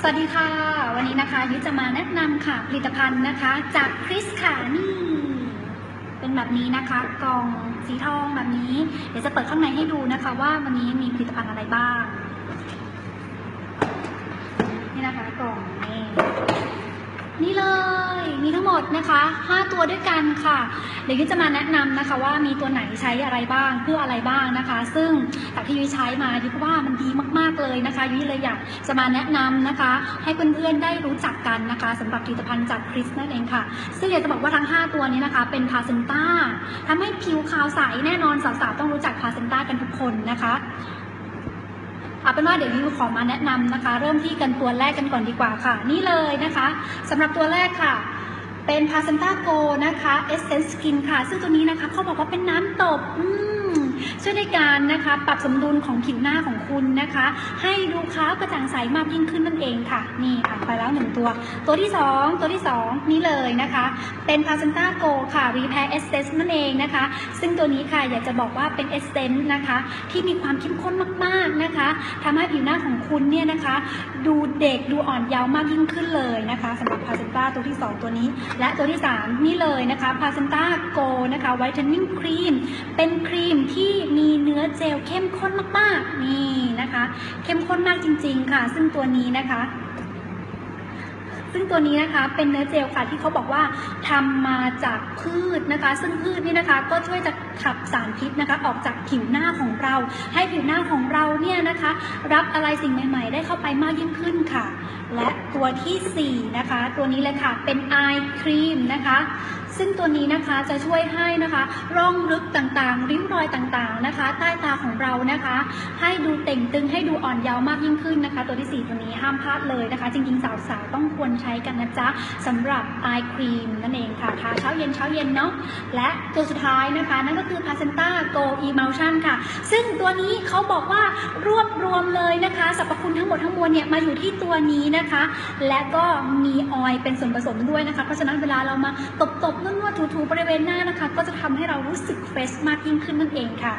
สวัสดีค่ะ วันนี้นะคะยุ้ยจะมาแนะนำค่ะผลิตภัณฑ์นะคะ จากคริสค่ะนี่เป็นแบบนี้นะคะกล่องสีทองแบบนี้ เดี๋ยวจะเปิดข้างในให้ดูนะคะ ว่าวันนี้มีผลิตภัณฑ์อะไรบ้าง นี่นะคะกล่องนี่นี่เลย มีทั้งหมดนะคะ 5 ตัวด้วยกันค่ะเดี๋ยวยุ้จะมาแนะนำนะคะว่ามีตัวไหนใช้อะไรบ้างเพื่ออะไรบ้างนะคะ ซึ่งจากที่ยุ้ยใช้มายุ้ยว่ามันดีมากๆเลยนะคะยุ้ยเลยอยากจะมาแนะนำนะคะ ให้เพื่อนๆได้รู้จักกันนะคะสำหรับผลิตภัณฑ์จากคริสนั่นเองค่ะ ซึ่งอยากจะบอกว่าทั้ง 5 ตัวนี้นะคะ เป็นพาเซนต้าทำให้ผิวขาวใสแน่นอนสาวๆต้องรู้จักพาเซนต้ากันทุกคนนะคะเอาเป็นว่าเดี๋ยววิวขอมาแนะนำนะคะ เริ่มที่กันตัวแรกกันก่อนดีกว่าค่ะ นี่เลยนะคะสำหรับตัวแรกค่ะ เป็นพาเซนต้าโกนะคะเอสเซนส์สกินค่ะ ซึ่งตัวนี้นะคะเขาบอกว่าเป็นน้ำตบอืม ช่วยในการนะคะ ปรับสมดุลของผิวหน้าของคุณนะคะ ให้ดูขาวกระจ่างใสมากยิ่งขึ้นนั่นเองค่ะ นี่ผ่านไปแล้วหนึ่งตัว ตัวที่สองตัวที่สองนี่เลยนะคะ เป็น p a c e n t a Go ค่ะ Repair Essence นั่นเองนะคะ ซึ่งตัวนี้ค่ะอยากจะบอกว่าเป็น Essence นะคะ ที่มีความเข้มข้นมากๆนะคะทำให้ผิวหน้าของคุณเนี่ยนะคะ ดูเด็กดูอ่อนเยาว์มากยิ่งขึ้นเลยนะคะสำหรับ p a c e n t a ตัวที่ 2 ตัวนี้ และตัวที่ 3 นี่เลยนะคะ p a c e n t a Go นะคะ Whitening Cream เป็นครีมที่มีเนื้อเจลเข้มข้นมากๆนี่นะคะ เข้มข้นมากจริง ๆ ค่ะ ซึ่งตัวนี้นะคะ ซึ่งตัวนี้นะคะเป็นเนื้อเจลค่ะที่เขาบอกว่าทำมาจากพืชนะคะ ซึ่งพืชนี่นะคะก็ช่วยจะขับสารพิษนะคะ ออกจากผิวหน้าของเรา ให้ผิวหน้าของเราเนี่ยนะคะ รับอะไรสิ่งใหม่ ๆ ได้เข้าไปมากยิ่งขึ้นค่ะ และตัวทีสี่ 4 นะคะ ตัวนี้เลยค่ะเป็นไอครีมนะคะซึ่งตัวนี้นะคะจะช่วยให้นะคะ ร่องลึกต่างๆ ริ้วรอยต่างๆนะคะ ใต้ตาของเรานะคะ ให้ดูเต่งตึงให้ดูอ่อนเยาว์มากยิ่งขึ้นนะคะ ตัวที่ 4 ตัวนี้ห้ามพลาดเลยนะคะ จริงๆสาวๆต้องควรใช้้กันนะจ๊ะสำหรับ eye cream นั่นเองค่ะทาเช้าเย็นเช้าเย็นเนาะและตัวสุดท้ายนะคะ นั่นก็คือ Placenta Go Emulsion ค่ะ ซึ่งตัวนี้เขาบอกว่ารวบรวมเลยนะคะสรรพคุณทั้งหมดทั้งมวลเนี่ยมาอยู่ที่ตัวนี้นะคะ และก็มีออยล์เป็นส่วนผสมด้วยนะคะ เพราะฉะนั้นเวลาเรามาตบๆนวดๆถูๆบริเวณหน้านะคะ ก็จะทำให้เรารู้สึกเฟรชมากยิ่งขึ้นนั่นเองค่ะ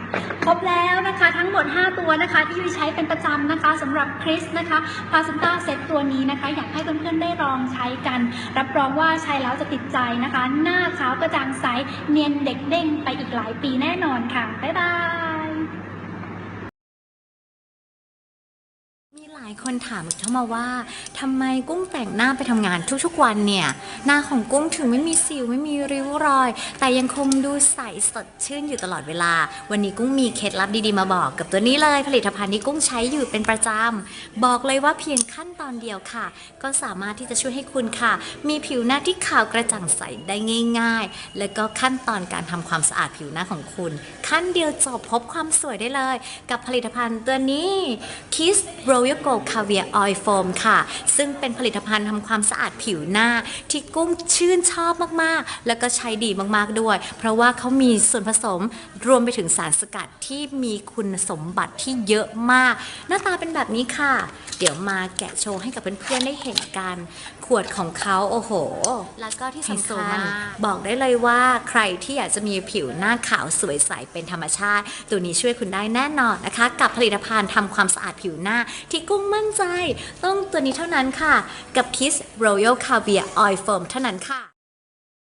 ครบแล้วนะคะทั้งหมด 5 ตัวนะคะ ที่ยุ้ยใช้เป็นประจำนะคะสำหรับคริสนะคะพาสต้าเซตตัวนี้นะคะ อยากให้เพื่อนๆได้ลองใช้กัน รับรองว่าใช้แล้วจะติดใจนะคะ หน้าขาวกระจ่างใสเนียนเด็กเด้งไปอีกหลายปีแน่นอนค่ะ บ๊ายบาย หลายคนถามเข้ามาว่าทำไมกุ้งแต่งหน้าไปทำงานทุกๆวันเนี่ย หน้าของกุ้งถึงไม่มีสิวไม่มีริ้วรอย แต่ยังคงดูใสสดชื่นอยู่ตลอดเวลา วันนี้กุ้งมีเคล็ดลับดีๆมาบอกกับตัวนี้เลยผลิตภัณฑ์ที่กุ้งใช้อยู่เป็นประจำบอกเลยว่าเพียงขั้นตอนเดียวค่ะ ก็สามารถที่จะช่วยให้คุณค่ะ มีผิวหน้าที่ขาวกระจ่างใสได้ง่าย ๆ แล้วก็ขั้นตอนการทำความสะอาดผิวหน้าของคุณ ขั้นเดียวจบพบความสวยได้เลย กับผลิตภัณฑ์ตัวนี้ Kiss Royal Gold Caviar Oil Foam ค่ะ ซึ่งเป็นผลิตภัณฑ์ทำความสะอาดผิวหน้า ที่กุ้งชื่นชอบมากๆ แล้วก็ใช้ดีมากๆด้วย เพราะว่าเขามีส่วนผสมรวมไปถึงสารสกัดที่มีคุณสมบัติที่เยอะมาก หน้าตาเป็นแบบนี้ค่ะ เดี๋ยวมาแกะโชว์ให้กับเพื่อนๆได้เห็นกันขวดของเขาโอ้โห แล้วก็ที่สำคัญบอกได้เลยว่าใครที่อยากจะมีผิวหน้าขาวสวยใสเป็นธรรมชาติ ตัวนี้ช่วยคุณได้แน่นอนนะคะ กับผลิตภัณฑ์ทำความสะอาดผิวหน้าที่กุ้งมั่นใจ ต้องตัวนี้เท่านั้นค่ะ กับ Kiss Royal Caviar Oil Foam เท่านั้นค่ะ